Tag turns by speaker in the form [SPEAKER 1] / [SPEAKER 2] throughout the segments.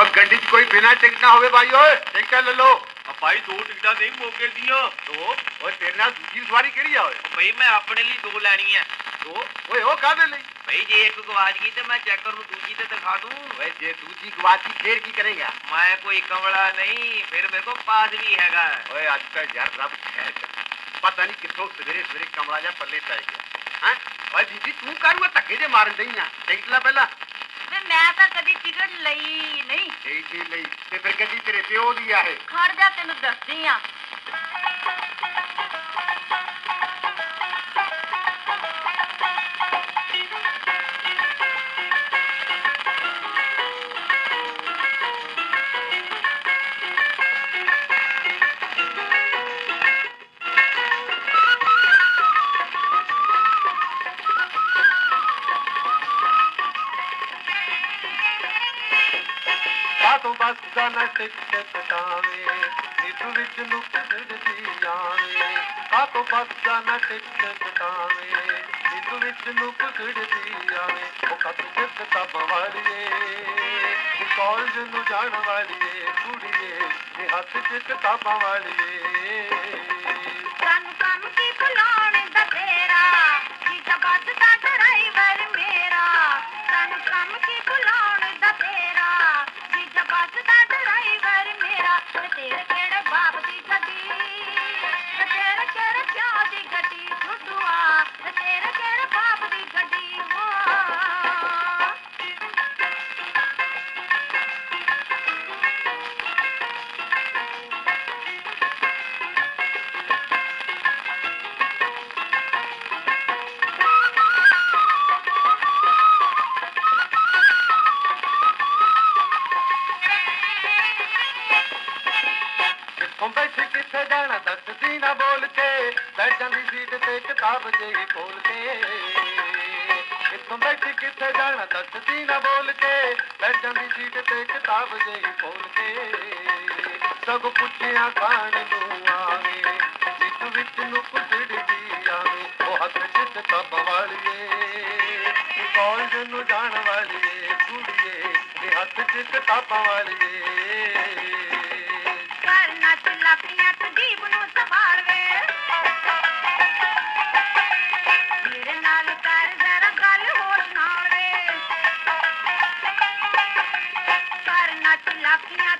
[SPEAKER 1] ਔਰ ਗੱਡੀ 'ਚ ਕੋਈ ਬਿਨਾ ਟਿਕਟ ਨਾ ਹੋਵੇ ਭਾਈ ਓਏ ਟਿਕਟ ਲੈ ਲਓ
[SPEAKER 2] ਆ ਭਾਈ ਦੋ ਟਿਕਟਾਂ ਨਹੀਂ ਮੋਗੇ ਦੀਆਂ
[SPEAKER 1] ਦੋ ਓਏ ਤੇਰੇ ਨਾਲ ਦੂਜੀ ਸਵਾਰੀ ਕਿਹੜੀ ਆ ਓਏ
[SPEAKER 2] ਭਾਈ ਮੈਂ ਆਪਣੇ ਲਈ ਦੋ ਲੈਣੀ ਹੈ
[SPEAKER 1] ਦੋ ਓਏ ਉਹ ਕਾਹਦੇ ਲਈ
[SPEAKER 2] ਭਾਈ ਜੇ ਇੱਕ ਗਵਾਚ ਗਈ ਤੇ ਮੈਂ ਚੈੱਕਰ ਨੂੰ ਦੂਜੀ ਤੇ ਦਿਖਾ ਦੂੰ
[SPEAKER 1] ਓਏ ਜੇ ਦੂਜੀ ਗਵਾਚੀ ਫੇਰ ਕੀ ਕਰੇਗਾ
[SPEAKER 2] ਮੈਂ ਕੋਈ ਕਮਲਾ ਨਹੀਂ ਫਿਰ ਮੇਰੇ ਕੋਲ ਪਾਸ ਵੀ ਹੈਗਾ
[SPEAKER 1] ਓਏ ਅੱਜ ਕੱਲ ਯਾਰ ਰੱਬ ਖੈਰ। ਪਤਾ ਨਹੀਂ ਕਿੱਥੋਂ ਸਵੇਰੇ ਸਵੇਰੇ ਕਮਲਾ ਜਾਂ ਪੱਲੇ ਪੈ ਗਿਆ ਹੈ ਓਏ ਬੀਬੀ ਤੂੰ ਕਾਹਨੂੰ ਇਹ ਧੱਕੇ ਜੇ ਮਾਰਨ ਦਈ ਆ ਟਿਕਟ ਲੈ ਪਹਿਲਾਂ
[SPEAKER 3] ਮੈਂ ਤਾਂ ਕਦੀ ਟਿਕਟ ਲਈ ਨਹੀਂ।
[SPEAKER 1] ਠੀਕ ਲਈ ਤੇ ਫਿਰ ਗੱਡੀ ਤੇਰੇ ਪਿਓ ਦੀ ਆ ਇਹ।
[SPEAKER 3] ਖੜ ਜਾ ਤੈਨੂੰ ਦੱਸਦੀ ਆ।
[SPEAKER 4] ਕਾਤੋਂ ਬੱਸ ਦਾ ਨਾ ਟਿਕਟ ਕਟਾਵੇ ਵਿੱਚ ਨੁਕ ਫਿਰਦੀ ਆਵੇ। ਕਾਤੋਂ ਬੱਸ ਦਾ ਨਾ ਟਿਕਟ ਕਟਾਵੇ ਵਿੱਚ ਨੁਕ ਫਿਰਦੀ ਆਵੇ। ਉਹ ਕਤ ਚਿੱਤ ਤਬ ਵਾਲੀਏ ਕਾਲਜ ਨੂੰ ਜਾਣ ਵਾਲੀਏ, ਕੁੜੀਏ ਨੀ ਹੱਥ ਚ ਕਿਤਾਬਾਂ ਵਾਲੀਏ।
[SPEAKER 3] ਸਾਨੂੰ ਕੰਮ ਕੀ ਬੁਲਾਉਣ ਦਾ ਤੇਰਾ ਜੀਜਾ ਬੱਸ ਦਾ
[SPEAKER 4] ਜਾਣਾ ਦੱਸਦੀ ਨਾ ਬੋਲ ਕੇ ਬੈਠ ਜਾਂਦੀ ਸੀਟ ਤੇ ਕਿਤਾਬ ਜਿਹੀ ਖੋਲ ਕੇ ਕਿੱਥੋਂ ਬੈਠੀ ਕਿੱਥੇ ਜਾਣਾ ਦੱਸਦੀ ਨਾ ਬੋਲ ਕੇ ਬੈਠ ਜਾਂਦੀ ਸੀਟ ਤੇ ਕਿਤਾਬ ਜਿਹੀ ਖੋਲ ਕੇ ਸਭ ਪੁੱਛਿਆ ਖਾਣ ਨੂੰ ਆਵੇ ਜਿੱਤ ਵਿੱਚ ਨੂੰ ਕੁਝੜਦੀ ਆਵੇ, ਉਹ ਹੱਥ ਚ ਕਿਤਾਬ ਵਾਲੀਏ। ਕਾਲਜ ਨੂੰ ਜਾਣ ਵਾਲੀਏ, ਕੁੜੀਏ ਇਹ ਹੱਥ ਚ ਕਿਤਾਬਾਂ ਵਾਲੀਏ।
[SPEAKER 3] ਕਰਨਾ ਚਲਾਕੀਆਂ ਕਰਨਾ ਚਲਾਕੀਆਂ ਤੇ ਜੀਬ ਨੂੰ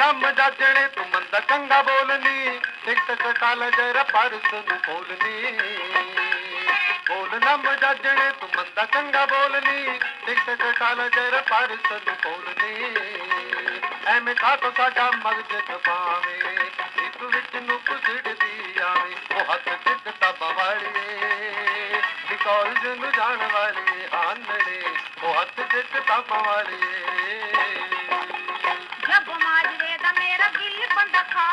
[SPEAKER 4] ਬੋਲ ਨਾ ਤੂੰ ਮੰਦਾ ਚੰਗਾ ਬੋਲਨੀ। ਟਿਕਟ ਕਟਾ ਲੈ ਜਰਾ ਪਰਸ ਨੂੰ ਖੋਲਨੀ। ਬੋਲ ਨਾ ਮਜਾਜਣੇ ਤੂੰ ਮੰਦਾ ਚੰਗਾ ਬੋਲਨੀ। ਟਿਕਟ ਕਟਾ ਲੈ ਜਰਾ ਪਰਸ ਨੂੰ ਖੋਲਨੀ। ਐਵੇਂ ਕਾਤੋਂ ਸਾਡਾ ਮਗਜ ਤਪਾਵੇ ਇਸ ਵਿੱਚ ਨੂੰ ਕੁਝੜਦੀ ਆਵੇ। ਉਹ ਹੱਥ ਚ ਕਿਤਾਬਾਂ ਵਾਲੀਏ। ਨੀ ਕਾਲਜ ਜਾਣ ਵਾਲੀ ਆਂਦੜੇ। ਉਹ ਹੱਥ ਚ ਕਿਤਾਬਾਂ ਵਾਲੀਏ।
[SPEAKER 3] ਜਬ Bandaka.